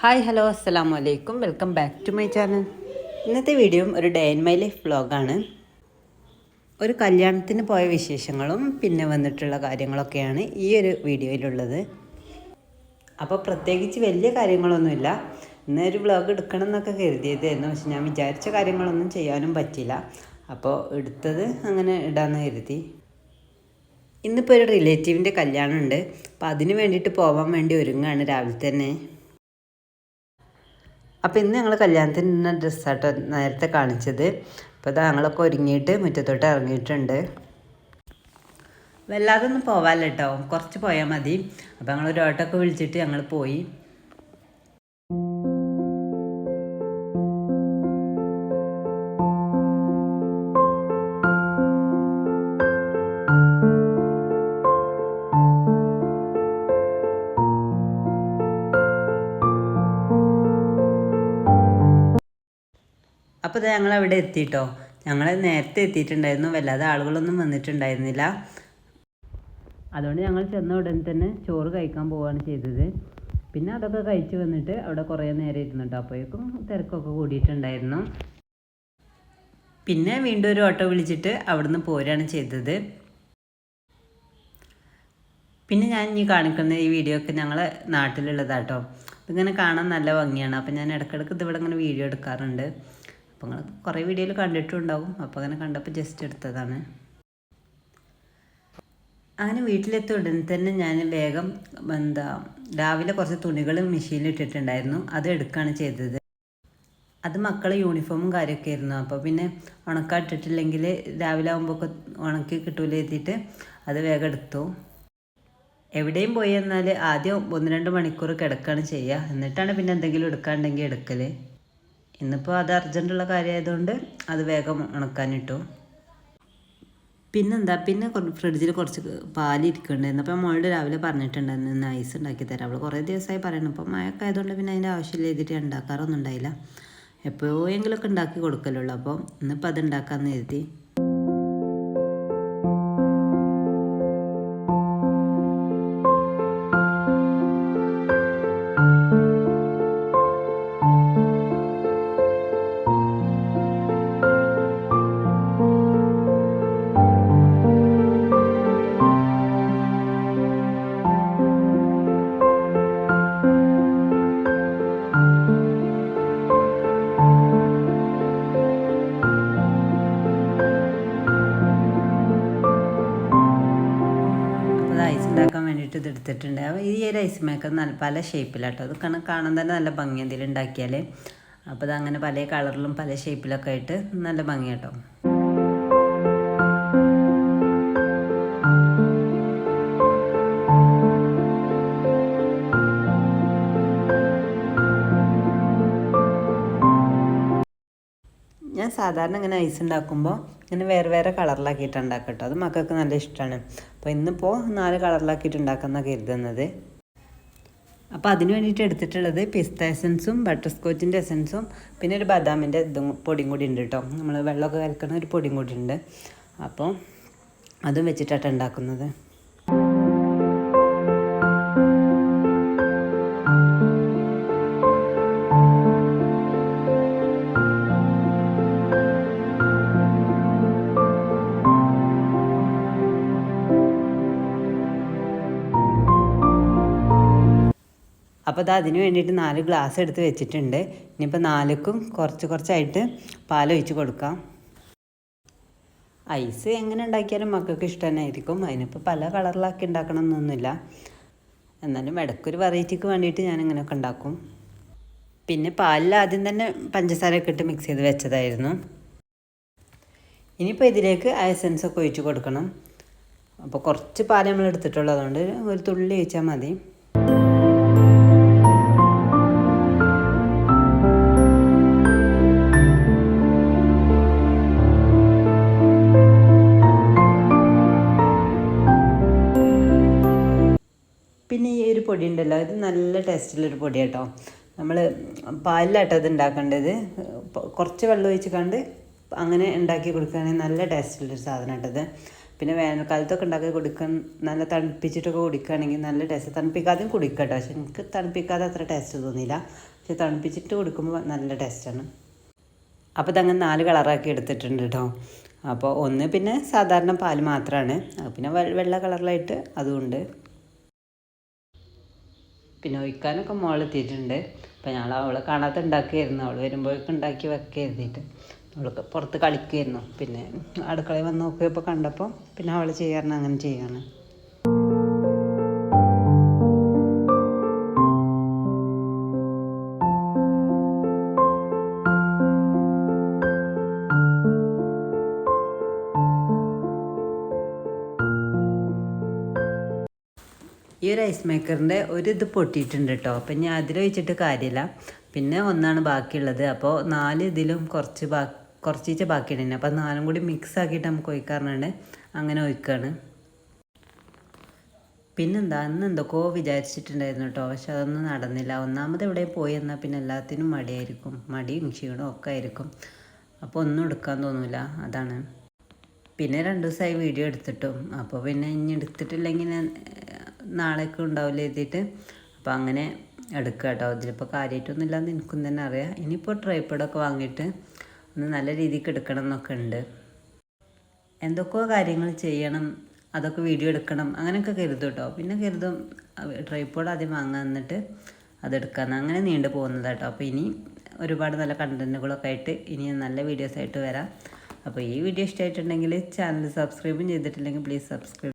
Hi hello അസ്സാം വലൈക്കും welcome back to my channel. ഇന്നത്തെ വീഡിയോ ഒരു ഡേ ഇൻ മൈ ലൈഫ് വ്ളോഗാണ്. ഒരു കല്യാണത്തിന് പോയ വിശേഷങ്ങളും പിന്നെ വന്നിട്ടുള്ള കാര്യങ്ങളൊക്കെയാണ് ഈ ഒരു വീഡിയോയിലുള്ളത്. അപ്പോൾ പ്രത്യേകിച്ച് വലിയ കാര്യങ്ങളൊന്നുമില്ല. ഇന്നൊരു വ്ളോഗ് എടുക്കണം എന്നൊക്കെ കരുതിയതായിരുന്നു. പക്ഷെ ഞാൻ വിചാരിച്ച കാര്യങ്ങളൊന്നും ചെയ്യാനും പറ്റില്ല അപ്പോൾ എടുത്തത് അങ്ങനെ ഇടാമെന്ന് കരുതി. ഇന്നിപ്പോൾ ഒരു റിലേറ്റീവിന്റെ കല്യാണമുണ്ട്. അപ്പോൾ അതിന് വേണ്ടിയിട്ട് പോകാൻ വേണ്ടി ഒരുങ്ങാണ് രാവിലെ തന്നെ. അപ്പോൾ ഇന്ന് ഞങ്ങൾ കല്യാണത്തിന് ഇന്ന ഡ്രസ്സാട്ടോ നേരത്തെ കാണിച്ചത്. അപ്പോൾ ഇതാ ഞങ്ങളൊക്കെ ഒരുങ്ങിയിട്ട് മുറ്റത്തോട്ട് ഇറങ്ങിയിട്ടുണ്ട്. വല്ലാതെ ഒന്നും പോവാല്ലോ കേട്ടോ കുറച്ച് പോയാൽ മതി. അപ്പോൾ ഞങ്ങൾ ഒരു ഓട്ടോക്കെ വിളിച്ചിട്ട് ഞങ്ങൾ പോയി. അപ്പോൾ ഇത് ഞങ്ങൾ അവിടെ എത്തിയിട്ടോ ഞങ്ങൾ നേരത്തെ എത്തിയിട്ടുണ്ടായിരുന്നു. വല്ലാതെ ആളുകളൊന്നും വന്നിട്ടുണ്ടായിരുന്നില്ല. അതുകൊണ്ട് ഞങ്ങൾ ചെന്ന ഉടൻ തന്നെ ചോറ് കഴിക്കാൻ പോവുകയാണ് ചെയ്തത്. പിന്നെ അതൊക്കെ കഴിച്ച് വന്നിട്ട് അവിടെ കുറേ നേരം ഇരുന്നുട്ടോ. അപ്പോഴേക്കും തിരക്കൊക്കെ കൂടിയിട്ടുണ്ടായിരുന്നു. പിന്നെ വീണ്ടും ഒരു ഓട്ടോ വിളിച്ചിട്ട് അവിടുന്ന് പോരാണ് ചെയ്തത്. പിന്നെ ഞാൻ ഇനി കാണിക്കുന്ന ഈ വീഡിയോ ഒക്കെ ഞങ്ങൾ നാട്ടിലുള്ളതാട്ടോ. ഇതിങ്ങനെ കാണാൻ നല്ല ഭംഗിയാണ്. അപ്പം ഞാൻ ഇടയ്ക്കിടയ്ക്ക് ഇതിവിടെ ഇങ്ങനെ വീഡിയോ എടുക്കാറുണ്ട്. അപ്പോൾ നിങ്ങൾ കുറേ വീഡിയോയിൽ കണ്ടിട്ടുണ്ടാവും. അപ്പോൾ അങ്ങനെ കണ്ടപ്പോൾ ജസ്റ്റ് എടുത്തതാണ്. അങ്ങനെ വീട്ടിലെത്തിയ ഉടൻ തന്നെ ഞാൻ വേഗം എന്താ രാവിലെ കുറച്ച് തുണികൾ മെഷീനിൽ ഇട്ടിട്ടുണ്ടായിരുന്നു. അത് എടുക്കുകയാണ് ചെയ്തത്. അത് മക്കളെ യൂണിഫോമും കാര്യമൊക്കെ ആയിരുന്നു. അപ്പോൾ പിന്നെ ഉണക്കാട്ടിട്ടില്ലെങ്കിൽ രാവിലെ ആകുമ്പോൾ ഉണക്കി കിട്ടൂല എത്തിയിട്ട് അത് വേഗം എടുത്തു. എവിടെയും പോയി എന്നാൽ ആദ്യം ഒന്ന് രണ്ട് മണിക്കൂർ കിടക്കുകയാണ് ചെയ്യുക എന്നിട്ടാണ് പിന്നെ എന്തെങ്കിലും എടുക്കാണ്ടെങ്കിൽ എടുക്കൽ ഇന്നിപ്പോൾ അത് അർജന്റുള്ള കാര്യമായതുകൊണ്ട് അത് വേഗം ഉണക്കാനിട്ടു. പിന്നെന്താ? പിന്നെ ഫ്രിഡ്ജിൽ കുറച്ച് പാൽ ഇരിക്കുന്നുണ്ടായിരുന്നു. അപ്പോൾ മോളുടെ രാവിലെ പറഞ്ഞിട്ടുണ്ടായിരുന്നു ഇന്ന് ഐസ് ഉണ്ടാക്കി തരാം. അവൾ കുറേ ദിവസമായി പറയണം അപ്പോൾ മഴയൊക്കെ ആയതുകൊണ്ട് പിന്നെ അതിന്റെ ആവശ്യമില്ല എഴുതിയിട്ട് ഉണ്ടാക്കാറൊന്നും ഉണ്ടായില്ല. എപ്പോഴെങ്കിലുമൊക്കെ ഉണ്ടാക്കി കൊടുക്കലുള്ളൂ. അപ്പോൾ ഇന്നിപ്പോൾ അത് ഉണ്ടാക്കാമെന്ന് എഴുതി ഉണ്ടാക്കാൻ ഇതെടുത്തിട്ടുണ്ട് അപ്പോൾ ഈ ഒരു ഐസ് മേക്കർ നല്ല പല ഷേപ്പിലാട്ടോ അത് കാരണം കാണാൻ തന്നെ നല്ല ഭംഗി എന്തെങ്കിലും ഉണ്ടാക്കിയാൽ അപ്പോൾ അത് അങ്ങനെ പല കളറിലും പല ഷേപ്പിലൊക്കെ ആയിട്ട് നല്ല ഭംഗിയാട്ടോ. ഞാൻ സാധാരണ ഇങ്ങനെ ഐസ് ഉണ്ടാക്കുമ്പോൾ ഇങ്ങനെ വേറെ വേറെ കളറിലാക്കിയിട്ട് ഉണ്ടാക്കും കേട്ടോ അത് മക്കൾക്ക് നല്ല ഇഷ്ടമാണ് അപ്പോൾ ഇന്നിപ്പോൾ നാല് കളറിലാക്കിയിട്ട് ഉണ്ടാക്കുന്ന കരുതുന്നത്. അപ്പോൾ അതിന് വേണ്ടിയിട്ട് എടുത്തിട്ടുള്ളത് പിസ്ത എസൻസും ബട്ടർ സ്കോച്ചിന്റെ എസൻസും പിന്നെ ഒരു ബദാമിന്റെ ഇതും പൊടിയും കൂടി ഉണ്ട് കേട്ടോ നമ്മൾ വെള്ളമൊക്കെ കലക്കുന്ന ഒരു പൊടിയും കൂടി ഉണ്ട്. അപ്പോൾ അതും വെച്ചിട്ടാണ് ഉണ്ടാക്കുന്നത്. അപ്പോൾ അത് അതിന് വേണ്ടിയിട്ട് നാല് ഗ്ലാസ് എടുത്ത് വെച്ചിട്ടുണ്ട്. ഇനിയിപ്പോൾ നാലുക്കും കുറച്ച് കുറച്ചായിട്ട് പാലൊഴിച്ച് കൊടുക്കാം. ഐസ് എങ്ങനെ ഉണ്ടാക്കിയാലും മക്കൾക്ക് ഇഷ്ടം തന്നെ ആയിരിക്കും അതിനിപ്പോൾ പല കളറിലാക്കി ഉണ്ടാക്കണം എന്നൊന്നുമില്ല എന്നാലും ഇടയ്ക്കൊരു വെറൈറ്റിക്ക് വേണ്ടിയിട്ട് ഞാൻ ഇങ്ങനെയൊക്കെ ഉണ്ടാക്കും. പിന്നെ പാലിൽ ആദ്യം തന്നെ പഞ്ചസാരയൊക്കെ ഇട്ട് മിക്സ് ചെയ്ത് വെച്ചതായിരുന്നു. ഇനിയിപ്പോൾ ഇതിലേക്ക് എസൻസ് ഒക്കെ ഒഴിച്ച് കൊടുക്കണം. അപ്പോൾ കുറച്ച് പാൽ നമ്മൾ എടുത്തിട്ടുള്ളതുകൊണ്ട് ഒരു തുള്ളി ഒഴിച്ചാൽ മതി. ഉണ്ടല്ലോ. ഇത് നല്ല ടേസ്റ്റുള്ളൊരു പൊടി കേട്ടോ നമ്മൾ പാലിലാട്ടോ ഇത് ഉണ്ടാക്കേണ്ടത്. കുറച്ച് വെള്ളം ഒഴിച്ച് കണ്ട് അങ്ങനെ ഉണ്ടാക്കി കൊടുക്കുകയാണെങ്കിൽ നല്ല ടേസ്റ്റുള്ളൊരു സാധനം കേട്ടത് പിന്നെ വേനൽക്കാലത്തൊക്കെ ഉണ്ടാക്കി കൊടുക്കാൻ നല്ല തണുപ്പിച്ചിട്ടൊക്കെ കുടിക്കുകയാണെങ്കിൽ നല്ല ടേസ്റ്റ്. തണുപ്പിക്കാതെയും കുടിക്കട്ടോ. പക്ഷെ എനിക്ക് തണുപ്പിക്കാതെ അത്ര ടേസ്റ്റ് തോന്നിയില്ല. പക്ഷെ തണുപ്പിച്ചിട്ട് കൊടുക്കുമ്പോൾ നല്ല ടേസ്റ്റാണ്. അപ്പോൾ ഇതങ്ങനെ നാല് കളറാക്കി എടുത്തിട്ടുണ്ട് കേട്ടോ. അപ്പോൾ ഒന്ന് പിന്നെ സാധാരണ പാൽ മാത്രമാണ്. പിന്നെ വെള്ള കളറിലായിട്ട് അതുമുണ്ട് പിന്നെ ഒഴിക്കാനൊക്കെ മോൾ എത്തിയിട്ടുണ്ട്. അപ്പോൾ ഞങ്ങൾ അവളെ കാണാതെ ഉണ്ടാക്കിയായിരുന്നു. അവൾ വരുമ്പോഴേക്കും ഉണ്ടാക്കി വെക്കുക എഴുതിയിട്ട് അവൾക്ക് പുറത്ത് കളിക്കുമായിരുന്നു പിന്നെ അടുക്കളയിൽ വന്ന് നോക്കിയപ്പോൾ കണ്ടപ്പോൾ പിന്നെ അവൾ ചെയ്യാറുണ്ട്. അങ്ങനെ ചെയ്യാണ് ഈ ഒരു ഐസ് മേക്കറിന്റെ ഒരു ഇത് പൊട്ടിയിട്ടുണ്ട് കേട്ടോ അപ്പം ഞാൻ അതിൽ വെച്ചിട്ട് കാര്യമില്ല പിന്നെ ഒന്നാണ് ബാക്കിയുള്ളത്. അപ്പോൾ നാല് ഇതിലും കുറച്ച് ബാ കുറച്ചീച്ച ബാക്കിയുണ്ട് അപ്പോൾ നാലും കൂടി മിക്സ് ആക്കിയിട്ട് നമുക്ക് ഒഴിക്കാറുണ്ട്. അങ്ങനെ ഒഴിക്കുകയാണ് പിന്നെന്താ? അന്ന് എന്തൊക്കെയോ വിചാരിച്ചിട്ടുണ്ടായിരുന്നു കേട്ടോ പക്ഷെ അതൊന്നും നടന്നില്ല. ഒന്നാമത് എവിടെ പോയി എന്നാൽ പിന്നെ എല്ലാത്തിനും മടിയായിരിക്കും. മടിയും ക്ഷീണവും ഒക്കെ ആയിരിക്കും. അപ്പോൾ ഒന്നും എടുക്കാൻ തോന്നില്ല അതാണ്. പിന്നെ രണ്ട് ദിവസമായി വീഡിയോ എടുത്തിട്ടും. അപ്പോൾ പിന്നെ ഇനി എടുത്തിട്ടില്ലെങ്കിൽ നാളേക്ക് ഉണ്ടാവില്ല എഴുതിയിട്ട്? അപ്പോൾ അങ്ങനെ എടുക്കുക കേട്ടോ ഇതിലിപ്പോൾ കാര്യമായിട്ടൊന്നും ഇല്ലാന്ന് എനിക്കും തന്നെ അറിയാം. ഇനിയിപ്പോൾ ട്രൈപ്പോഡൊക്കെ വാങ്ങിയിട്ട് ഒന്ന് നല്ല രീതിക്ക് എടുക്കണം എന്നൊക്കെ ഉണ്ട്. എന്തൊക്കെയോ കാര്യങ്ങൾ ചെയ്യണം. അതൊക്കെ വീഡിയോ എടുക്കണം. അങ്ങനെയൊക്കെ കരുതും കേട്ടോ പിന്നെ കരുതും ട്രൈപ്പോഡ് ആദ്യം വാങ്ങാൻ എന്നിട്ട് അതെടുക്കാമെന്ന് അങ്ങനെ നീണ്ടു പോകുന്നത് കേട്ടോ അപ്പോൾ ഇനി ഒരുപാട് നല്ല കണ്ടന്റുകളൊക്കെ ആയിട്ട് ഇനി നല്ല വീഡിയോസ് ആയിട്ട് വരാം. അപ്പോൾ ഈ വീഡിയോ ഇഷ്ടമായിട്ടുണ്ടെങ്കിൽ ചാനൽ സബ്സ്ക്രൈബും ചെയ്തിട്ടില്ലെങ്കിൽ പ്ലീസ് സബ്സ്ക്രൈബ്